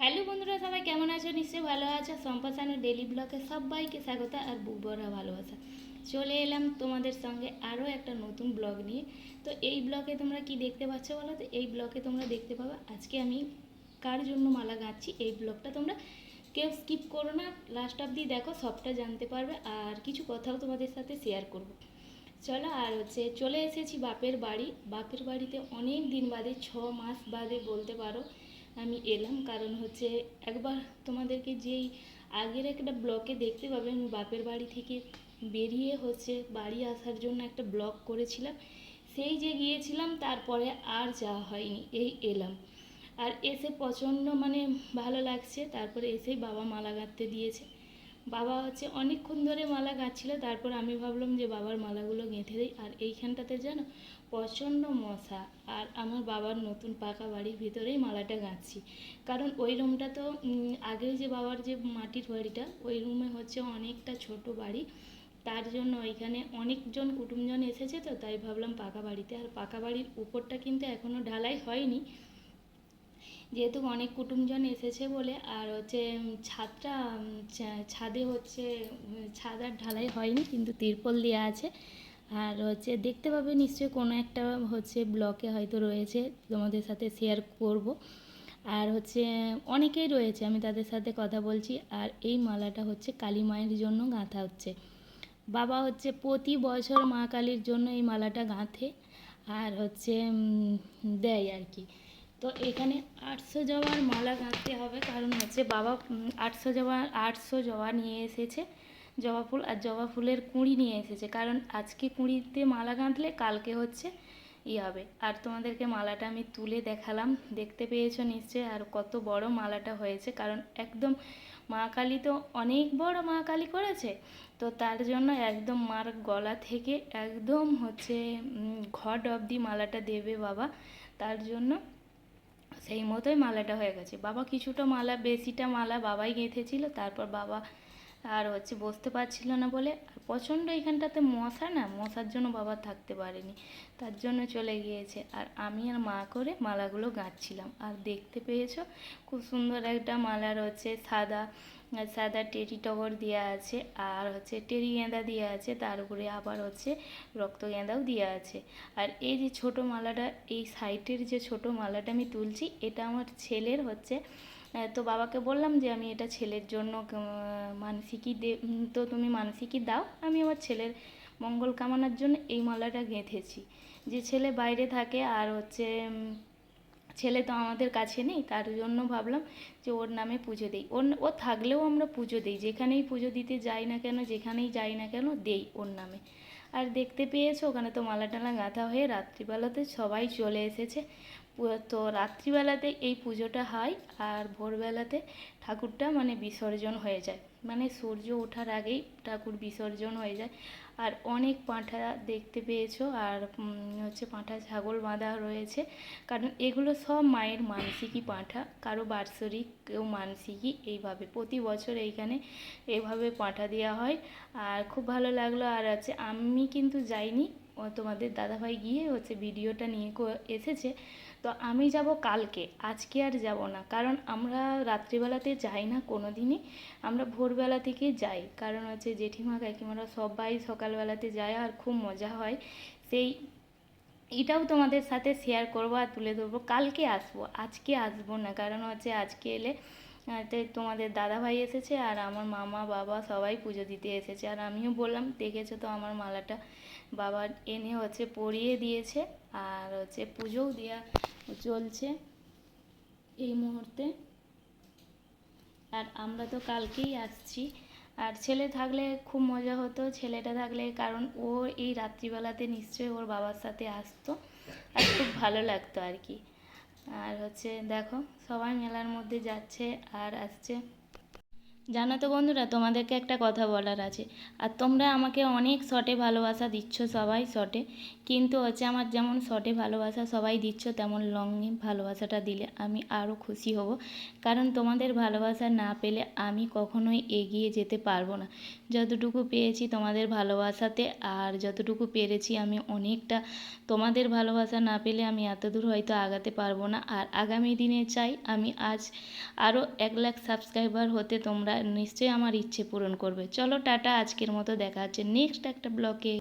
Hello বন্ধুরা, সবাই কেমন আছো? নিশ্চয়ই ভালো আছো। সম্পাসানো ডেলি ব্লগে সবাইকে স্বাগত আর বুবরা ভালোবাসা। চলে এলাম তোমাদের সঙ্গে আরও একটা নতুন ব্লগ নিয়ে। তো এই ব্লগে তোমরা কি দেখতে পাচ্ছ বলো তো? এই ব্লগে তোমরা দেখতে পাবে, আজকে আমি কার জন্য মালা গাচ্ছি এই ব্লগটা তোমরা কেউ স্কিপ করো না। লাস্ট অবধি দেখো, সবটা জানতে পারবে। আর কিছু কথাও তোমাদের সাথে শেয়ার করব। চলো, আর হচ্ছে চলে এসেছি বাপের বাড়ি। বাপের বাড়িতে অনেক দিন বাদে, ছ মাস বাদে বলতে পারো আমি এলাম, কারণ হচ্ছে একবার তোমাদেরকে যেই আগের একটা ব্লকে দেখতে পাবে, আমি বাপের বাড়ি থেকে বেরিয়ে হচ্ছে বাড়ি আসার জন্য একটা ব্লক করেছিলাম। সেই যে গিয়েছিলাম, তারপরে আর যাওয়া হয়নি, এই এলাম। আর এসে প্রচণ্ড মানে ভালো লাগছে, তারপরে এসেই বাবা মালা গাঁথতে দিয়েছে। বাবা হচ্ছে অনেকক্ষণ ধরে মালা গাঁথছিল তারপর আমি ভাবলাম যে বাবার মালাগুলো গেঁথে দিই। আর এইখানটাতে জানো, প্রচণ্ড মশা। আর আমার বাবার নতুন পাকা বাড়ির ভিতরেই মালাটা গাঁথছি। কারণ ওই রুমটা তো আগের যে বাবার যে মাটির বাড়িটা, ওই রুমে হচ্ছে অনেকটা ছোট বাড়ি। তার জন্য ওইখানে অনেকজন কুটুমজন এসেছে তো, তাই ভাবলাম পাকা বাড়িতে। আর পাকা বাড়ির উপরটা কিন্তু এখনও ঢালাই হয়নি। যেহেতু অনেক কুটুমজন এসেছে বলে, আর হচ্ছে ছাদটা ছাদে হচ্ছে ছাদ আর ঢালাই হয়নি, কিন্তু তিরপল দেওয়া আছে। আর হচ্ছে, দেখতে পাবে নিশ্চয়ই কোনো একটা হচ্ছে ব্লকে হয়তো রয়েছে, তোমাদের সাথে শেয়ার করব। আর হচ্ছে, অনেকেই রয়েছে, আমি তাদের সাথে কথা বলছি, আর এই মালাটা হচ্ছে কালী মায়ের জন্য গাঁথা হচ্ছে। বাবা হচ্ছে প্রতি বছর মা কালীর জন্য এই মালাটা গাঁথে, আর হচ্ছে দেয় আর কি। তো এখানে আটশো জবার মালা গাঁথতে হবে। কারণ হচ্ছে বাবা আটশো জবা আটশো জবা নিয়ে এসেছে। জবা ফুল আর জবা ফুলের কুঁড়ি নিয়ে এসেছে। কারণ আজকে কুঁড়িতে মালা গাঁথলে কালকে হচ্ছে ই হবে। আর তোমাদেরকে মালাটা আমি তুলে দেখালাম। দেখতে পেয়েছ নিশ্চয়ই। আর কত বড় মালাটা হয়েছে। কারণ একদম মা কালী তো অনেক বড় মা কালী করেছে। তো তার জন্য একদম মার গলা থেকে একদম হচ্ছে ঘট অবধি মালাটা দেবে বাবা। তার জন্য সেই মতোই মালাটা হয়ে গেছে। বাবা কিছুটা মালা, বেশিটা মালা বাবাই গেঁথেছিল, তারপর বাবা আর হচ্ছে বসতে পারছিল না বলে। আর প্রচণ্ড এখানটাতে মশা না, মশার জন্য বাবা থাকতে পারেনি, তার জন্য চলে গিয়েছে। আর আমি আর মা করে মালাগুলো গাঁচ্ছিলাম আর দেখতে পেয়েছ, খুব সুন্দর একটা মালার রয়েছে সাদা সাদা টেরি টগর দেওয়া আছে আর হচ্ছে টেরি গেঁদা দেওয়া আছে, তার উপরে আবার হচ্ছে রক্ত গেঁদাও দেওয়া আছে। আর এই যে ছোট মালাটা, এই সাইটের যে ছোট মালাটা আমি তুলছি, এটা আমার ছেলের হচ্ছে। তো বাবাকে বললাম যে আমি এটা ছেলের জন্য মানসিকই দে তো তুমি মানসিকই দাও, আমি আমার ছেলের মঙ্গল কামনার জন্য এই মালাটা গেঁথেছি। যে ছেলে বাইরে থাকে আর হচ্ছে ছেলে তো আমাদের কাছে নেই, তার জন্য ভাবলাম যে ওর নামে পুজো দিই। ওর ও থাকলেও আমরা পুজো দিই, যেখানেই পুজো দিতে যাই না কেন, যেখানেই যাই না কেন, দেই ওর নামে। আর দেখতে পেয়েছ, ওখানে তো মালা টালা গাঁথা হয়ে রাত্রিবেলাতে সবাই চলে এসেছে। তো রাত্রিবেলাতে এই পুজোটা হয়, আর ভোরবেলাতে ঠাকুরটা মানে বিসর্জন হয়ে যায়। মানে সূর্য ওঠার আগেই ঠাকুর বিসর্জন হয়ে যায়। আর অনেক পাঁঠা দেখতে পেয়েছ, আর হচ্ছে পাঁঠা ছাগল বাঁধা রয়েছে। কারণ এগুলো সব মায়ের মানসিকই পাঁঠা, কারও বাৎসরিক, কেউ মানসিকই এইভাবে প্রতি বছর এইখানে এভাবে পাঁঠা দেওয়া হয়। আর খুব ভালো লাগল, আর হচ্ছে আমি কিন্তু যাইনি তোমাদের দাদাভাই গিয়ে হচ্ছে ভিডিওটা নিয়ে এসেছে। তো আমি যাব কালকে, আজকে আর যাব না। কারণ আমরা রাত্রিবেলাতে যাই না কোনো দিনই আমরা ভোরবেলা থেকে যাই। কারণ হচ্ছে জেঠিমা, কাকিমারা সবাই সকালবেলাতে যায় আর খুব মজা হয়। সেই এটাও তোমাদের সাথে শেয়ার করব আর তুলে ধরবো। কালকে আসব, আজকে আসব না। কারণ হচ্ছে আজকে এলে তোমাদের দাদাভাই এসেছে আর আমার মামা, বাবা সবাই পুজো দিতে এসেছে। আর আমিও বললাম, দেখেছ তো আমার মালাটা? বাবা এনে হচ্ছে পরিয়ে দিয়েছে আর হচ্ছে পুজোও দেওয়া চলছে এই মুহূর্তে। আর আমরা তো কালকেই আসছি। আর ছেলে থাকলে খুব মজা হতো, ছেলেটা থাকলে কারণ ও এই রাত্রিবেলাতে নিশ্চয়ই ওর বাবার সাথে আসতো আর খুব ভালো লাগতো আর কি। আর হচ্ছে দেখো সবাই মেলার মধ্যে যাচ্ছে আর আসছে। জানো তো বন্ধুরা, তোমাদেরকে একটা কথা বলার আছে। আর তোমরা আমাকে অনেক শটে ভালোবাসা দিচ্ছ, সবাই শটে। কিন্তু হচ্ছে আমার যেমন শটে ভালোবাসা সবাই দিচ্ছ, তেমন লংয়ে ভালোবাসাটা দিলে আমি আরও খুশি হব। কারণ তোমাদের ভালোবাসা না পেলে আমি কখনোই এগিয়ে যেতে পারব না। যতটুকু পেয়েছি তোমাদের ভালোবাসাতে, আর যতটুকু পেরেছি আমি অনেকটা। তোমাদের ভালোবাসা না পেলে আমি এত দূর হয়তো আগাতে পারব না। আর আগামী দিনে চাই আমি আজ আরও এক লাখ সাবস্ক্রাইবার হতে তোমরা নিশ্চয়ই আমার ইচ্ছে পূরণ করবে। চলো টাটা আজকের মতো দেখা হচ্ছে নেক্সট একটা ব্লগে